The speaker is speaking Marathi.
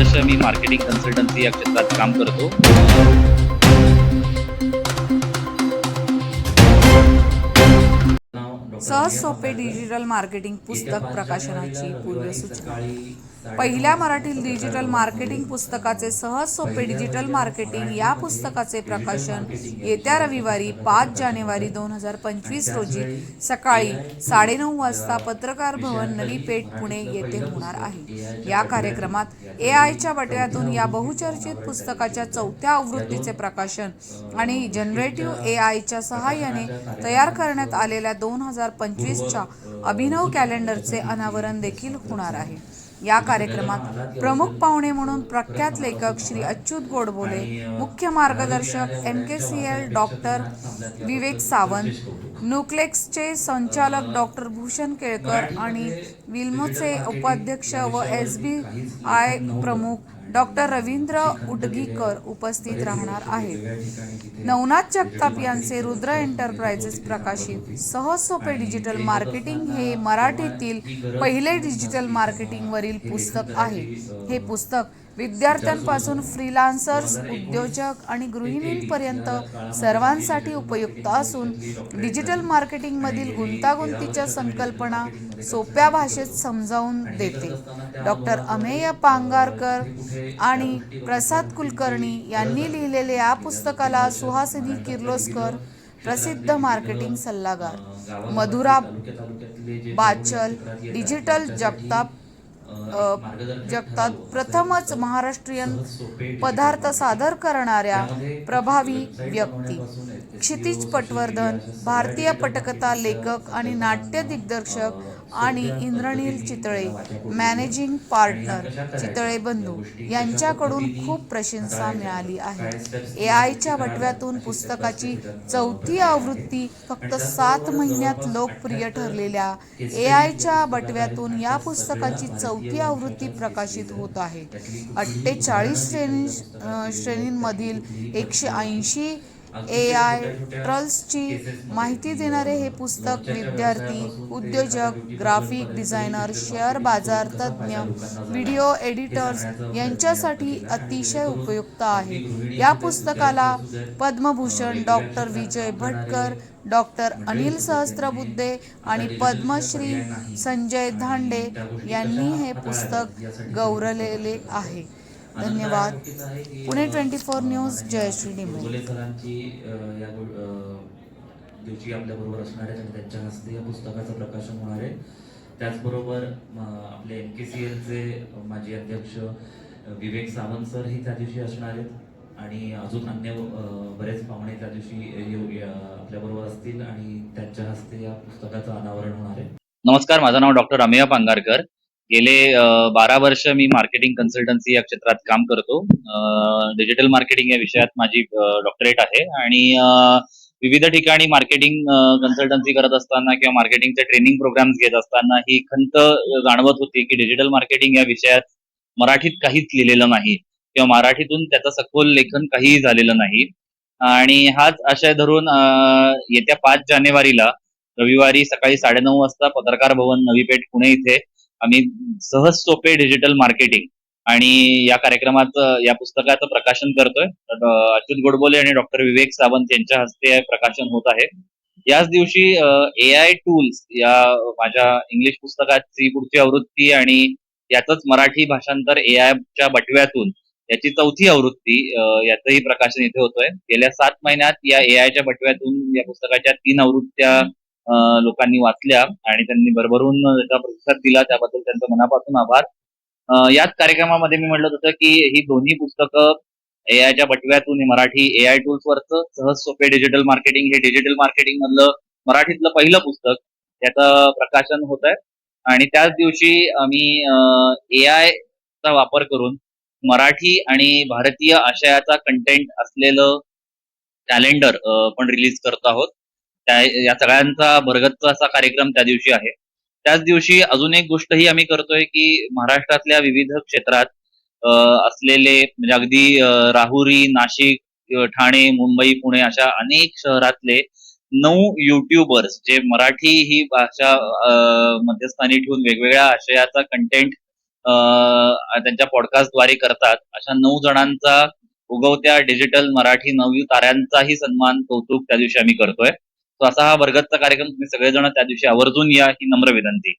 वर्ष मी मार्केटिंग कन्सल्टन्सी या क्षेत्रात काम करतो. सहज सोपे डिजिटल मार्केटिंग पुस्तक प्रकाशनाची पूर्वसूचना पहिल्या मराठील डिजिटल मार्केटिंग पुस्तकाचे सहज सोपे डिजिटल मार्केटिंग या पुस्तकाचे प्रकाशन येत्या रविवारी पाच जानेवारी दोन हजार पंचवीस रोजी सकाळी साडेनऊ वाजता पत्रकार भवन नवी पेठ पुणे येथे होणार आहे. या कार्यक्रमात ए आयच्या बटव्यातून या बहुचर्चित पुस्तकाच्या चौथ्या आवृत्तीचे प्रकाशन आणि जनरेटिव्ह ए आयच्या सहाय्याने तयार करण्यात आलेल्या दोन हजार पंचवीसच्या अभिनव कॅलेंडरचे अनावरण देखील होणार आहे. या कार्यक्रमात प्रमुख पाहुणे म्हणून प्रख्यात लेखक श्री अच्युत गोडबोले मुख्य मार्गदर्शक M K C L doctor Vivek Sawant न्यूक्लेक्सचे संचालक डॉक्टर भूषण केळकर आणि विल्मोचे उपाध्यक्ष व एस बी आय प्रमुख डॉक्टर रवींद्र उडगीकर उपस्थित राहणार आहेत. नवनाथ जगताप यांचे रुद्र एंटरप्राइजेस प्रकाशित. सहज सोपे डिजिटल मार्केटिंग हे मराठीतील पहिले डिजिटल मार्केटिंगवरील पुस्तक आहे. हे पुस्तक विद्यार्थ्यांपासून फ्रीलान्सर्स उद्योजक आणि गृहिणींपर्यंत सर्वांसाठी उपयुक्त असून डिजिटल मार्केटिंगमधील गुंतागुंतीच्या संकल्पना सोप्या भाषेत समजावून देते. डॉक्टर अमेय पांगारकर आणि प्रसाद कुलकर्णी यांनी लिहिलेल्या या पुस्तकाला सुहासिनी किर्लोस्कर प्रसिद्ध मार्केटिंग सल्लागार. मधुरा बाचल डिजिटल जगताप जगतात प्रथमच महाराष्ट्रीयन पदार्थ सादर करणाऱ्या प्रभावी व्यक्ती. क्षितिज पटवर्धन भारतीय पटकथा लेखक आणि नाट्य दिग्दर्शक आणि इंद्रनील चितळे मॅनेजिंग पार्टनर चितळे बंधू यांच्याकडून खूप प्रशंसा मिळाली आहे. ए आयच्या बटव्यातून पुस्तकाची चौथी आवृत्ती फक्त सात महिन्यात लोकप्रिय ठरलेल्या ए आयच्या बटव्यातून या पुस्तकाची चौथी आवृत्ती प्रकाशित होत आहे. अठ्ठेचाळीस श्रेणी श्रेणींमधील एकशे ऐंशी ए आय ट्रल्सची माहिती देणारे हे पुस्तक विद्यार्थी उद्योजक ग्राफिक डिझायनर शेअर बाजार तज्ज्ञ व्हिडिओ एडिटर्स यांच्यासाठी अतिशय उपयुक्त आहे. या पुस्तकाला पद्मभूषण डॉक्टर विजय भटकर डॉक्टर अनिल सहस्त्रबुद्धे आणि पद्मश्री संजय धांडे यांनी हे पुस्तक गौरवलेले आहे. धन्यवाद. Pune twenty four news Jayashree अ, दिवशी आपल्या बरोबर असणार आहेत आणि त्यांच्या हस्ते या पुस्तकाचं प्रकाशन होणार आहे. त्याचबरोबर आपले एम के सी एलचे माजी अध्यक्ष विवेक सावंत सर ही त्या दिवशी असणार आहेत. आणि अजून अन्य बरेच पाहुणे त्या दिवशी आपल्याबरोबर असतील आणि त्यांच्या हस्ते या पुस्तकाचं अनावरण होणार आहे. नमस्कार माझं नाव डॉक्टर अमेय पांगारकर. गेले बारा वर्ष मी मार्केटिंग कन्सल्टन्सी या क्षेत्रात काम करतो. डिजिटल मार्केटिंग या विषयात माझी डॉक्टरेट आहे. आणि विविध ठिकाणी मार्केटिंग कन्सल्टन्सी करत असताना किंवा मार्केटिंगचे ट्रेनिंग प्रोग्राम्स घेत असताना ही खंत जाणवत होती की डिजिटल मार्केटिंग या विषयात मराठीत काहीच लिहिलेलं नाही किंवा मराठीतून त्याचं सखोल लेखन काहीही झालेलं नाही. आणि हाच आशय धरून येत्या पाच जानेवारीला रविवारी सकाळी साडेनऊ वाजता पत्रकार भवन नवी पेठ पुणे इथे आम्ही सहज सोपे डिजिटल मार्केटिंग आणि या कार्यक्रमात या पुस्तकाचं प्रकाशन करतोय. अच्युत गोडबोले आणि डॉक्टर विवेक सावंत यांच्या हस्ते प्रकाशन होत आहे. याच दिवशी ए आय टूल्स या माझ्या इंग्लिश पुस्तकाची पुढची आवृत्ती आणि याचंच मराठी भाषांतर ए च्या बटव्यातून याची चौथी आवृत्ती याचंही प्रकाशन इथे होतोय. गेल्या सात महिन्यात या ए च्या बटव्यातून या पुस्तकाच्या तीन आवृत्त्या लोकांनी वाचल्या आणि त्यांनी भरभरून त्याचा प्रतिसाद दिला. त्याबद्दल त्यांचं मनापासून आभार. याच कार्यक्रमामध्ये मी म्हटलं होतं की ही दोन्ही पुस्तकं ए च्या बटव्यातून हे मराठी ए आय टूल्स सहज सोपे डिजिटल मार्केटिंग हे डिजिटल मार्केटिंग मधलं मराठीतलं पहिलं पुस्तक त्याचं प्रकाशन होत आहे आणि त्याच दिवशी आम्ही ए चा वापर करून मराठी आणि भारतीय आशयाचा कंटेंट असलेलं कॅलेंडर पण रिलीज करत आहोत. त्या या सगळ्यांचा भरगतचा असा कार्यक्रम त्या दिवशी आहे. त्याच दिवशी अजून एक गोष्ट ही आम्ही करतोय की महाराष्ट्रातल्या विविध क्षेत्रात असलेले म्हणजे अगदी राहुरी नाशिक ठाणे मुंबई पुणे अशा अनेक शहरातले नऊ युट्यूबर्स जे मराठी ही भाषा मध्यस्थानी ठेवून वेगवेगळ्या आशयाचा कंटेंट त्यांच्या पॉडकास्टद्वारे करतात अशा नऊ जणांचा उगवत्या डिजिटल मराठी नवी ताऱ्यांचाही सन्मान कौतुक त्या दिवशी आम्ही करतोय. तो असा हा वर्गाचा कार्यक्रम तुम्ही सगळेजण त्या दिवशी आवर्जून या ही नम्र विनंती.